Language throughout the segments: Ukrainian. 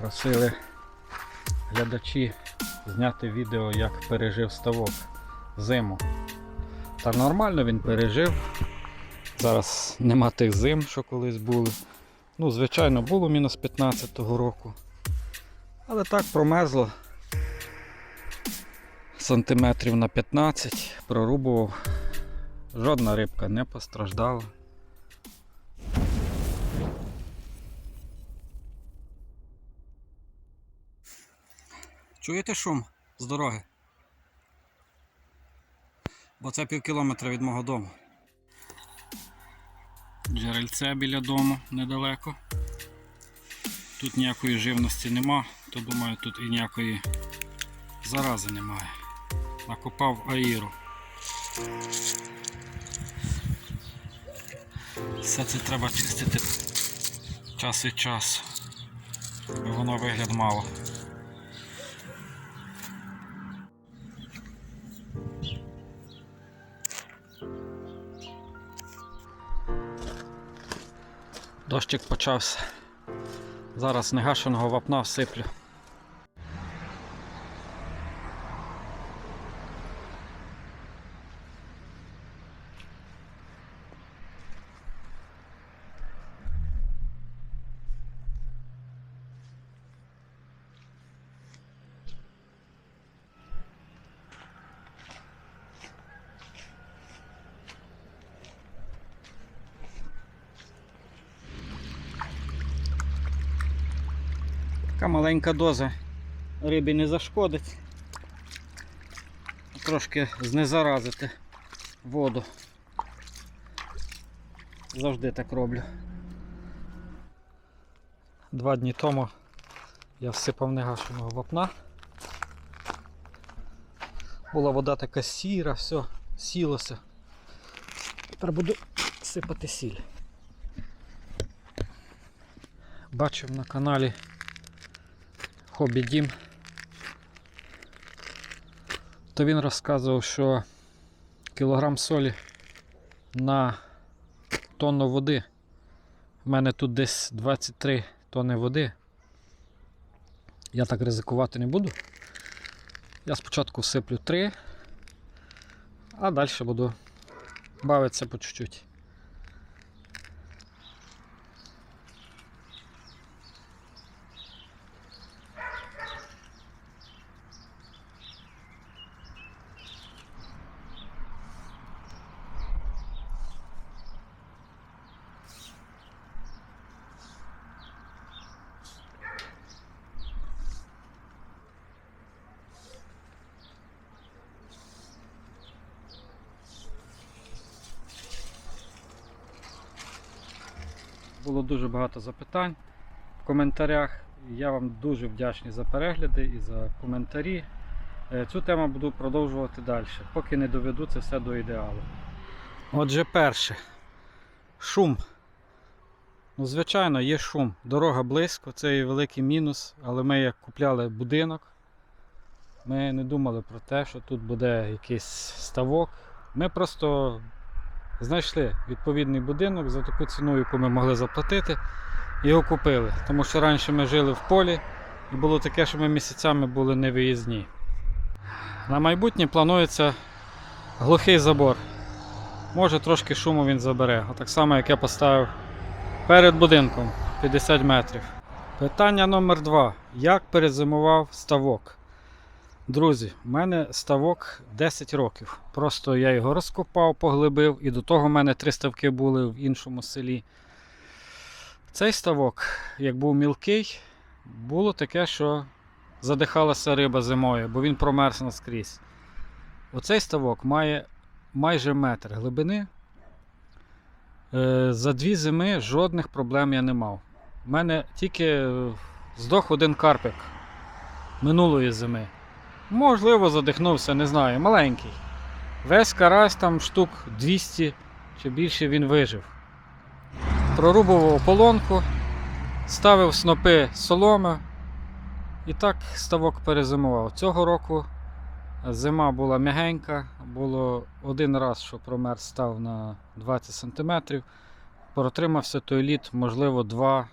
просили глядачі зняти відео, як пережив ставок зиму. Та нормально він пережив. Зараз нема тих зим, що колись були. Ну, звичайно, було мінус 15-го року. Але так промерзло. Сантиметрів на 15 прорубував. Жодна рибка не постраждала. Чуєте шум з дороги? Бо це пів кілометра від мого дому. Джерельце біля дому недалеко. Тут ніякої живності нема, то думаю, тут і ніякої зарази немає. Накопав аїру. Все це треба чистити час від часу, бо воно вигляд мало. Дощик почався. Зараз негашеного вапна всиплю. Така маленька доза рибі не зашкодить. Трошки знезаразити воду. Завжди так роблю. Два дні тому я всипав негашеного вапна. Була вода така сіра, все, сілося. Тепер буду сипати сіль. Бачив на каналі Хобі Дім. То він розказував, що кілограм солі на тонну води. У мене тут десь 23 тонни води. Я так ризикувати не буду. Я спочатку всиплю 3, а далі буду бавитися по чуть-чуть. Було дуже багато запитань в коментарях. Я вам дуже вдячний за перегляди і за коментарі. Е, Цю тему буду продовжувати далі, поки не доведу це все до ідеалу. Отже, перше. Шум. Ну, звичайно, є шум. Дорога близько, це є великий мінус, але ми як купляли будинок. Ми не думали про те, що тут буде якийсь ставок. Ми просто знайшли відповідний будинок за таку ціну, яку ми могли заплатити, і його купили. Тому що раніше ми жили в полі і було таке, що ми місяцями були невиїзні. На майбутнє планується глухий забор. Може трошки шуму він забере. А Так само, як я поставив перед будинком 50 метрів. Питання номер 2 Як перезимував ставок? Друзі, в мене ставок 10 років. Просто я його розкопав, поглибив, і до того в мене три ставки були в іншому селі. Цей ставок, як був мілкий, було таке, що задихалася риба зимою, бо він промерз наскрізь. Оцей ставок має майже метр глибини. Е, За дві зими жодних проблем я не мав. У мене тільки здох один карпик минулої зими. Можливо, задихнувся, не знаю, маленький. Весь карась там штук 200 чи більше він вижив. Прорубував ополонку, ставив снопи соломи і так ставок перезимував. Цього року зима була м'ягенька, було один раз, що промерз став на 20 см. Протримався той лід, можливо, 2,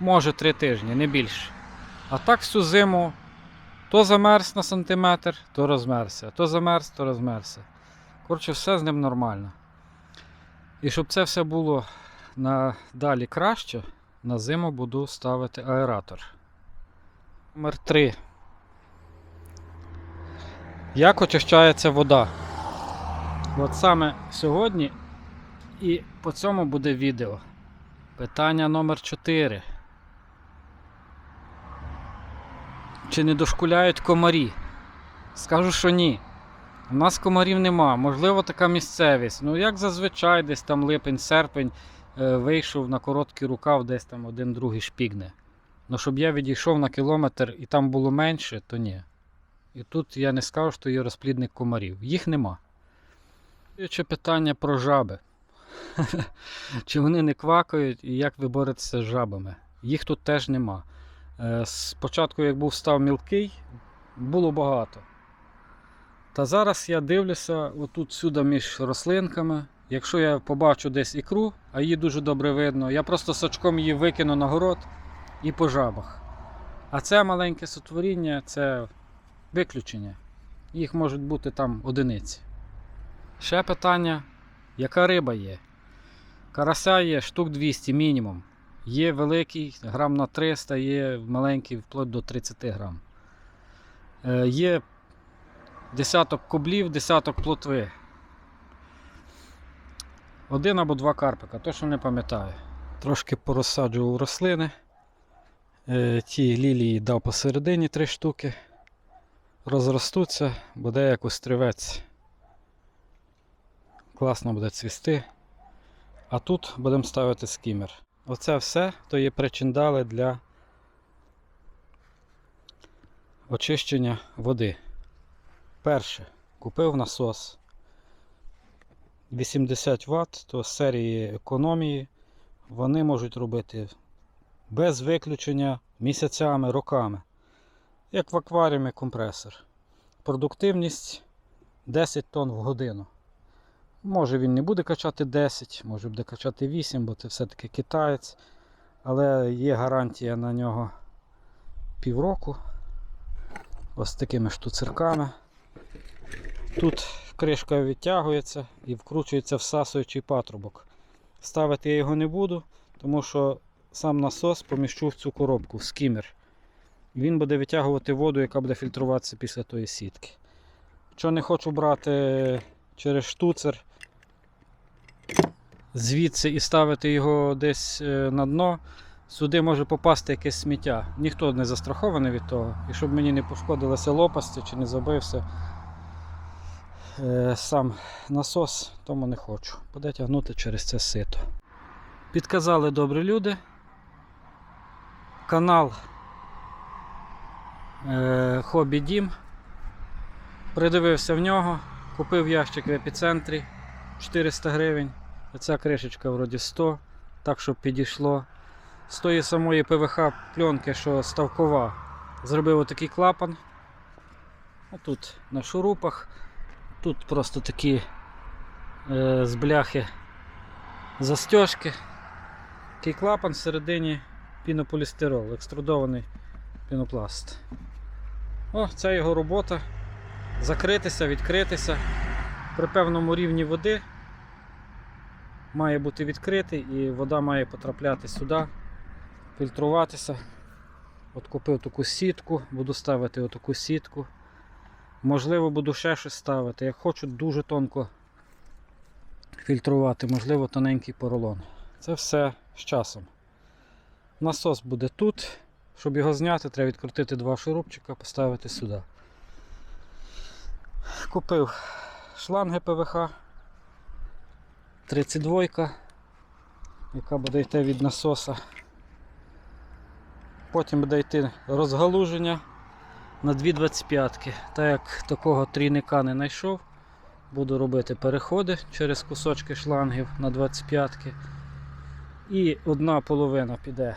може 3 тижні, не більше. А так всю зиму то замерз на сантиметр, то розмерся, то замерз, то розмерся. Коротше, все з ним нормально. І щоб це все було надалі краще, на зиму буду ставити аератор. Номер 3. Як очищається вода? От саме сьогодні і по цьому буде відео. Питання номер 4. Чи не дошкуляють комарі? Скажу, що ні. У нас комарів нема. Можливо, така місцевість. Ну, як зазвичай, десь там липень-серпень е, вийшов на короткий рукав, десь там один другий шпігне. Ну, щоб я відійшов на кілометр і там було менше, то ні. І тут я не скажу, що є розплідник комарів. Їх нема. Ще питання про жаби. Чи вони не квакають і як ви боретеся з жабами? Їх тут теж нема. Е, Спочатку, як був став мілкий, було багато. Та зараз я дивлюся отут сюди між рослинками. Якщо я побачу десь ікру, а її дуже добре видно, я просто сачком її викину на город і по жабах. А це маленьке сотворіння це виключення. Їх можуть бути там одиниці. Ще питання, яка риба є? Карася є штук 200 мінімум. Є великий грам на 300, є маленький вплоть до 30 грам. Е, є десяток коблів, десяток плотви. Один або два карпика, точно не пам'ятаю. Трошки порозсаджував рослини. Е, ті лілії дав посередині три штуки. Розростуться, буде як острівець. Класно буде цвісти. А тут будемо ставити скімер. Оце все то є причиндали для очищення води. Перше, купив насос 80 Вт, то з серії економії. Вони можуть робити без виключення місяцями, роками. Як в акваріумі компресор. Продуктивність 10 тонн в годину. Може він не буде качати 10, може буде качати 8, бо це все-таки китаєць. Але є гарантія на нього півроку. Ось такими штуцерками. Тут кришка відтягується і вкручується всасуючий патрубок. Ставити я його не буду, тому що сам насос поміщу в цю коробку, в скімер. Він буде витягувати воду, яка буде фільтруватися після тої сітки. Що не хочу брати через штуцер звідси і ставити його десь е, на дно, сюди може попасти якесь сміття. Ніхто не застрахований від того. І щоб мені не пошкодилися лопасті чи не забився е, сам насос, тому не хочу. Буде тягнути через це сито. Підказали добрі люди. Канал е, Хобі Дім. Придивився в нього, купив ящик в епіцентрі 400 гривень. Ця кришечка вроді 100, так щоб підійшло. З тої самої ПВХ пленки, що ставкова, зробив отакий клапан. Тут на шурупах. Тут просто такі е, з бляхи застежки. Такий клапан всередині пінополістирол, екструдований пінопласт. О, це його робота. Закритися, відкритися. При певному рівні води має бути відкритий і вода має потрапляти сюди, фільтруватися. От купив таку сітку, буду ставити отаку сітку. Можливо, буду ще щось ставити. Як хочу дуже тонко фільтрувати, можливо, тоненький поролон. Це все з часом. Насос буде тут. Щоб його зняти, треба відкрутити два шурупчика, поставити сюди. Купив шланги ПВХ 32, яка буде йти від насоса. Потім буде йти розгалуження на 2,25. Так як такого трійника не знайшов, буду робити переходи через кусочки шлангів на 25. І одна половина піде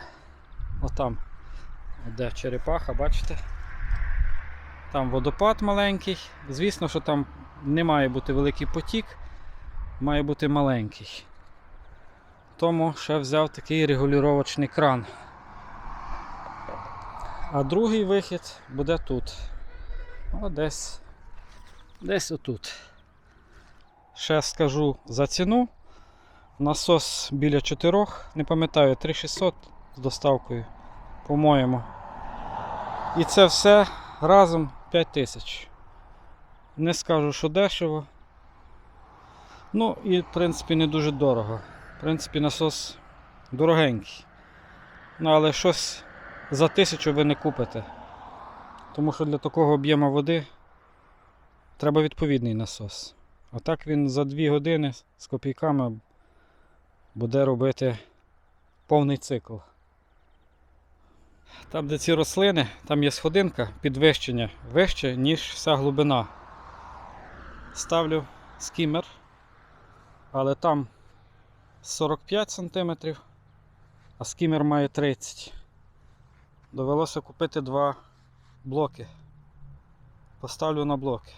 отам, де черепаха, бачите? Там водопад маленький. Звісно, що там не має бути великий потік, має бути маленький. Тому ще взяв такий регулювачний кран. А другий вихід буде тут. О, десь. Десь отут. Ще скажу за ціну. Насос біля 4, не пам'ятаю, 3600 з доставкою, по-моєму. І це все разом 5000. Не скажу, що дешево. Ну і в принципі не дуже дорого. В принципі, насос дорогенький. Ну, але щось за тисячу ви не купите. Тому що для такого об'єму води треба відповідний насос. А так він за 2 години з копійками буде робити повний цикл. Там, де ці рослини, там є сходинка підвищення вище, ніж вся глибина. Ставлю скімер, але там 45 см, а скімер має 30 Довелося купити два блоки. Поставлю на блоки.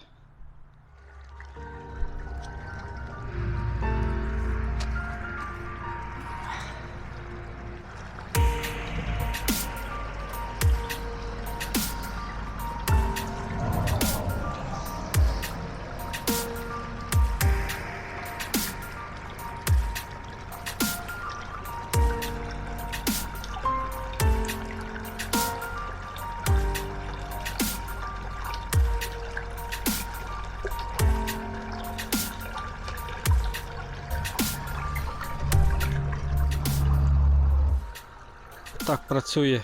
Так працює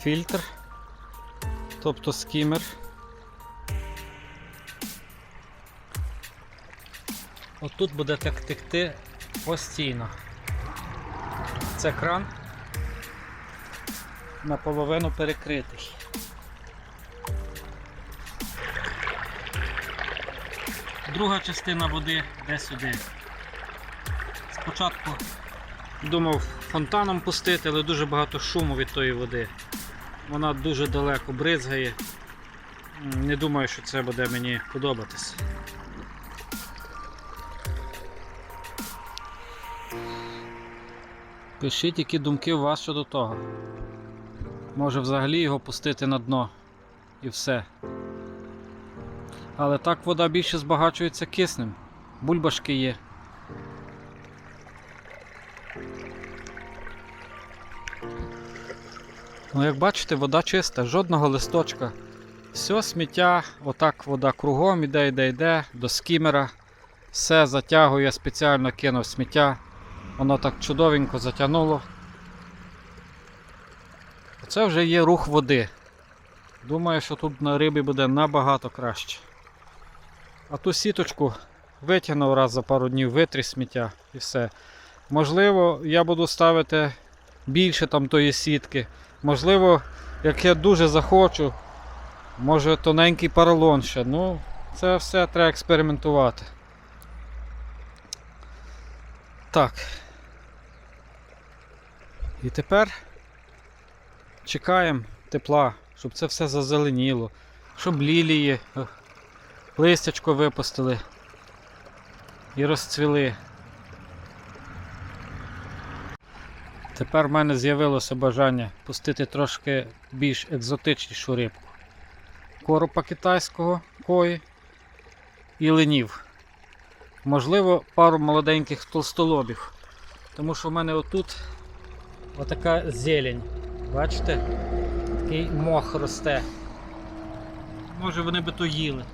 фільтр, тобто скімер. Отут буде так текти постійно. Це кран наполовину перекритий. Друга частина води йде сюди. Спочатку Думав фонтаном пустити, але дуже багато шуму від тої води. Вона дуже далеко бризгає. Не думаю, що це буде мені подобатись. Пишіть, які думки у вас щодо того. Може взагалі його пустити на дно і все. Але так вода більше збагачується киснем. Бульбашки є. Ну, як бачите, вода чиста, жодного листочка. Все сміття, отак вода кругом іде, йде, йде, до скімера. Все затягує, я спеціально кинув сміття. Воно так чудовенько затягнуло. Це вже є рух води. Думаю, що тут на рибі буде набагато краще. А ту сіточку витягнув раз за пару днів, витрі сміття і все. Можливо, я буду ставити більше там тої сітки. Можливо, як я дуже захочу, може тоненький поролон ще. Ну, це все треба експериментувати. Так. І тепер чекаємо тепла, щоб це все зазеленіло, щоб лілії, е, листячко випустили і розцвіли. Тепер в мене з'явилося бажання пустити трошки більш екзотичнішу рибку. Коропа китайського кої і ленів. Можливо, пару молоденьких толстолобів. Тому що в мене отут отака зелень. Бачите? Такий мох росте. Може вони би то їли.